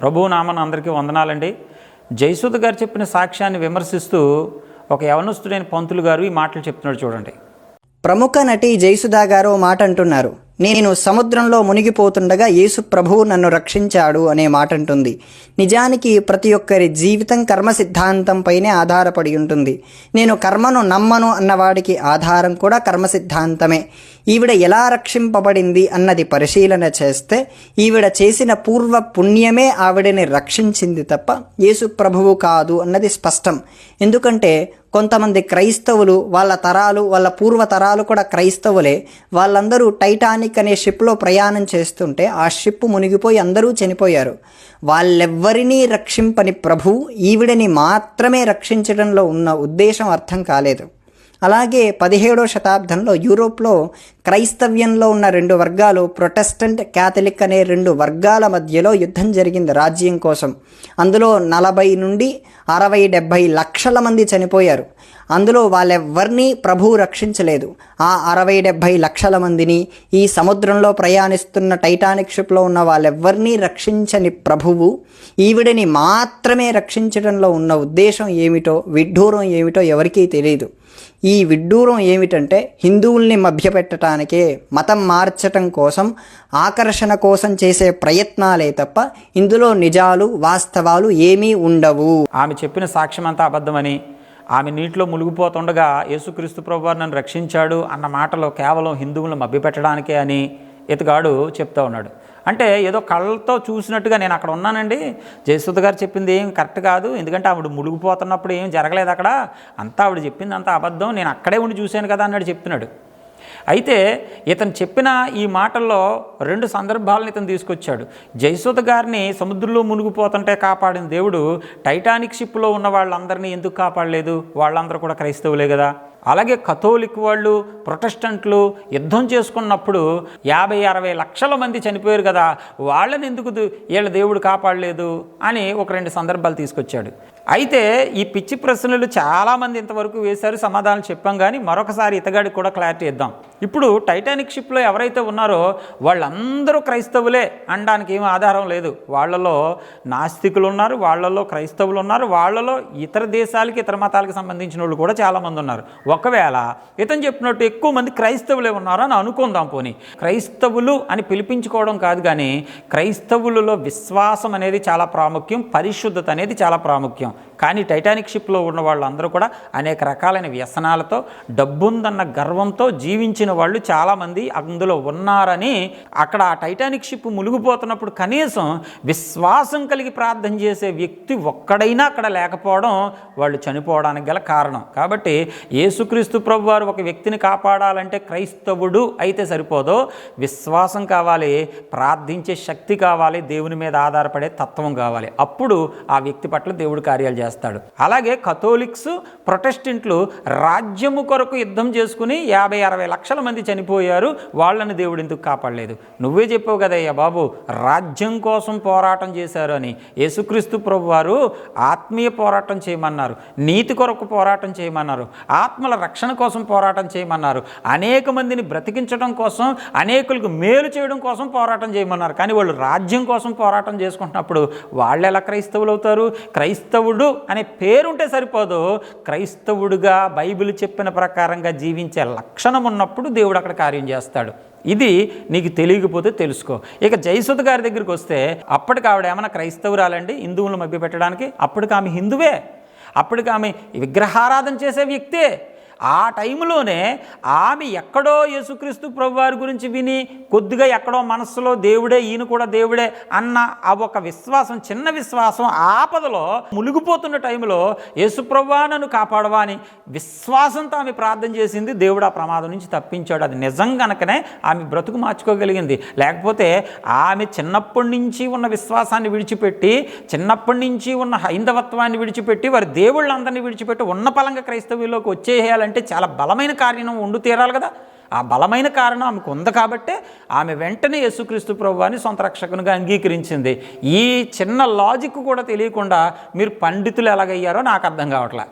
ప్రభు నామన అందరికీ వందనాలండి. జయసుధ గారు చెప్పిన సాక్ష్యాన్ని విమర్శిస్తూ ఒక యవనస్తుడైన పంతులు గారు ఈ మాటలు చెప్తున్నాడు చూడండి. ప్రముఖ నటి జయసుధా గారు ఓ మాట అంటున్నారు నేను సముద్రంలో మునిగిపోతుండగా యేసు ప్రభువు నన్ను రక్షించాడు అనే మాట అంటుంది నిజానికి ప్రతి ఒక్కరి జీవితం కర్మ సిద్ధాంతంపైనే ఆధారపడి ఉంటుంది. నేను కర్మను నమ్మను అన్నవాడికి ఆధారం కూడా కర్మ సిద్ధాంతమే. ఈవిడ ఎలా రక్షింపబడింది అన్నది పరిశీలన చేస్తే ఈవిడ చేసిన పూర్వ పుణ్యమే ఆవిడని రక్షించింది తప్ప యేసు ప్రభువు కాదు అన్నది స్పష్టం. ఎందుకంటే కొంతమంది క్రైస్తవులు వాళ్ళ తరాలు వాళ్ళ పూర్వ తరాలు కూడా క్రైస్తవులే. వాళ్ళందరూ టైటానిక్ అనే షిప్లో ప్రయాణం చేస్తుంటే ఆ షిప్ మునిగిపోయి అందరూ చనిపోయారు. వాళ్ళెవ్వరినీ రక్షింపని ప్రభు ఈవిడని మాత్రమే రక్షించడంలో ఉన్న ఉద్దేశం అర్థం కాలేదు. అలాగే పదిహేడో శతాబ్దంలో యూరోప్లో క్రైస్తవ్యంలో ఉన్న రెండు వర్గాలు ప్రొటెస్టెంట్ క్యాథలిక్ అనే రెండు వర్గాల మధ్యలో యుద్ధం జరిగింది రాజ్యం కోసం. అందులో నలభై నుండి అరవై డెబ్భై లక్షల మంది చనిపోయారు. అందులో వాళ్ళెవ్వరినీ ప్రభువు రక్షించలేదు. ఆ అరవై డెబ్భై లక్షల మందిని ఈ సముద్రంలో ప్రయాణిస్తున్న టైటానిక్ షిప్లో ఉన్న వాళ్ళెవ్వరినీ రక్షించని ప్రభువు ఈవిడని మాత్రమే రక్షించడంలో ఉన్న ఉద్దేశం ఏమిటో విడ్డూరం ఏమిటో ఎవరికీ తెలియదు ఈ విడ్డూరం ఏమిటంటే హిందువుల్ని మభ్యపెట్టడానికి మతం మార్చటం కోసం ఆకర్షణ కోసం చేసే ప్రయత్నాలే తప్ప ఇందులో నిజాలు వాస్తవాలు ఏమీ ఉండవు. ఆమె చెప్పిన సాక్ష్యం అంతా అబద్ధమని ఆమె నీటిలో మునిగిపోతుండగా యేసుక్రీస్తు ప్రభు నన్ను రక్షించాడు అన్న మాటలో కేవలం హిందువులను మభ్యపెట్టడానికే అని ఇతగాడు చెప్తా ఉన్నాడు. అంటే ఏదో కళ్ళతో చూసినట్టుగా నేను అక్కడ ఉన్నానండి. జయసుధ గారు చెప్పింది ఏం కరెక్ట్ కాదు. ఎందుకంటే ఆవిడ మునిగిపోతున్నప్పుడు ఏం జరగలేదు అక్కడ. అంతా ఆవిడ చెప్పింది అంతా అబద్ధం. నేను అక్కడే ఉండి చూశాను కదా అన్నాడు చెప్తున్నాడు. అయితే ఇతను చెప్పిన ఈ మాటల్లో రెండు సందర్భాలను ఇతను తీసుకొచ్చాడు. జయసుత గారిని సముద్రంలో మునిగిపోతుంటే కాపాడిన దేవుడు టైటానిక్ షిప్లో ఉన్న వాళ్ళందరినీ ఎందుకు కాపాడలేదు? వాళ్ళందరూ కూడా క్రైస్తవులే కదా? అలాగే కథోలిక్ వాళ్ళు ప్రొటెస్టెంట్లు యుద్ధం చేసుకున్నప్పుడు యాభై అరవై లక్షల మంది చనిపోయారు కదా వాళ్ళని ఎందుకు వీళ్ళ దేవుడు కాపాడలేదు అని ఒక రెండు సందర్భాలు తీసుకొచ్చాడు. అయితే ఈ పిచ్చి ప్రశ్నలు చాలామంది ఇంతవరకు వేశారు సమాధానం చెప్పాం కానీ మరొకసారి ఇతగాడికి కూడా క్లారిటీ ఇద్దాం. ఇప్పుడు టైటానిక్ షిప్లో ఎవరైతే ఉన్నారో వాళ్ళందరూ క్రైస్తవులే అనడానికి ఏం ఆధారం లేదు. వాళ్ళలో నాస్తికులు ఉన్నారు వాళ్ళలో క్రైస్తవులు ఉన్నారు వాళ్ళలో ఇతర దేశాలకి ఇతర మతాలకు సంబంధించిన వాళ్ళు కూడా చాలామంది ఉన్నారు. ఒకవేళ ఇతను చెప్పినట్టు ఎక్కువ మంది క్రైస్తవులే ఉన్నారని అని అనుకుందాం పోనీ. క్రైస్తవులు అని పిలిపించుకోవడం కాదు కానీ క్రైస్తవులలో విశ్వాసం అనేది చాలా ప్రాముఖ్యం పరిశుద్ధత అనేది చాలా ప్రాముఖ్యం. కానీ టైటానిక్ షిప్లో ఉన్న వాళ్ళందరూ కూడా అనేక రకాలైన వ్యసనాలతో డబ్బుందన్న గర్వంతో జీవించిన వాళ్ళు చాలామంది అందులో ఉన్నారని అక్కడ ఆ టైటానిక్ షిప్ మునిగిపోతున్నప్పుడు కనీసం విశ్వాసం కలిగి ప్రార్థన చేసే వ్యక్తి ఒక్కడైనా అక్కడ లేకపోవడం వాళ్ళు చనిపోవడానికి గల కారణం. కాబట్టి యేసుక్రీస్తు ప్రభు వారు ఒక వ్యక్తిని కాపాడాలంటే క్రైస్తవుడు అయితే సరిపోదు. విశ్వాసం కావాలి ప్రార్థించే శక్తి కావాలి దేవుని మీద ఆధారపడే తత్వం కావాలి. అప్పుడు ఆ వ్యక్తి పట్ల దేవుడు కార్యాలు చేస్తాడు. అలాగే కథోలిక్స్ ప్రొటెస్టెంట్లు రాజ్యము కొరకు యుద్ధం చేసుకుని యాభై అరవై లక్షల మంది చనిపోయారు. వాళ్ళని దేవుడు ఎందుకు కాపాడలేదు? నువ్వే చెప్పావు కదయ్యా బాబు రాజ్యం కోసం పోరాటం చేశారు అని. యేసుక్రీస్తు ప్రభు వారు ఆత్మీయ పోరాటం చేయమన్నారు నీతి కొరకు పోరాటం చేయమన్నారు ఆత్మల రక్షణ కోసం పోరాటం చేయమన్నారు అనేక మందిని బ్రతికించడం కోసం అనేకులకు మేలు చేయడం కోసం పోరాటం చేయమన్నారు. కానీ వాళ్ళు రాజ్యం కోసం పోరాటం చేసుకుంటున్నప్పుడు వాళ్ళు ఎలా క్రైస్తవులు అవుతారు? క్రైస్తవుడు అనే పేరుంటే సరిపోదు. క్రైస్తవుడుగా బైబిల్ చెప్పిన ప్రకారంగా జీవించే లక్షణం ఉన్నప్పుడు దేవుడు అక్కడ కార్యం చేస్తాడు. ఇది నీకు తెలియకపోతే తెలుసుకో. ఇక జయసుధ గారి దగ్గరికి వస్తే అప్పటికి ఆవిడ ఏమైనా క్రైస్తవురాలండి? మభ్య పెట్టడానికి అప్పటికి ఆమె హిందువే. అప్పటికి ఆమె విగ్రహారాధన చేసే వ్యక్తే. ఆ టైంలోనే ఆమె ఎక్కడో యేసుక్రీస్తు ప్రభువారి గురించి విని కొద్దిగా ఎక్కడో మనస్సులో దేవుడే ఈయన కూడా దేవుడే అన్న ఆ ఒక విశ్వాసం చిన్న విశ్వాసం ఆపదలో మునిగిపోతున్న టైంలో యేసుప్రభువా నన్ను కాపాడవా అని విశ్వాసంతో ఆమె ప్రార్థన చేసింది. దేవుడు ఆ ప్రమాదం నుంచి తప్పించాడు. అది నిజం కనుకనే ఆమె బ్రతుకు మార్చుకోగలిగింది. లేకపోతే ఆమె చిన్నప్పటి నుంచి ఉన్న విశ్వాసాన్ని విడిచిపెట్టి చిన్నప్పటి నుంచి ఉన్న హైందవత్వాన్ని విడిచిపెట్టి వారి దేవుళ్ళందరినీ విడిచిపెట్టి ఉన్న పలంగా క్రైస్తవ్యంలోకి వచ్చేయాలంటే చాలా బలమైన కార్యం ఉండు తీరాలి కదా. ఆ బలమైన కారణం ఆమెకు ఉంది కాబట్టే ఆమె వెంటనే యేసుక్రీస్తు ప్రభువాని సొంత రక్షకునిగా అంగీకరించింది. ఈ చిన్న లాజిక్ కూడా తెలియకుండా మీరు పండితులు ఎలాగయ్యారో నాకు అర్థం కావట్లే.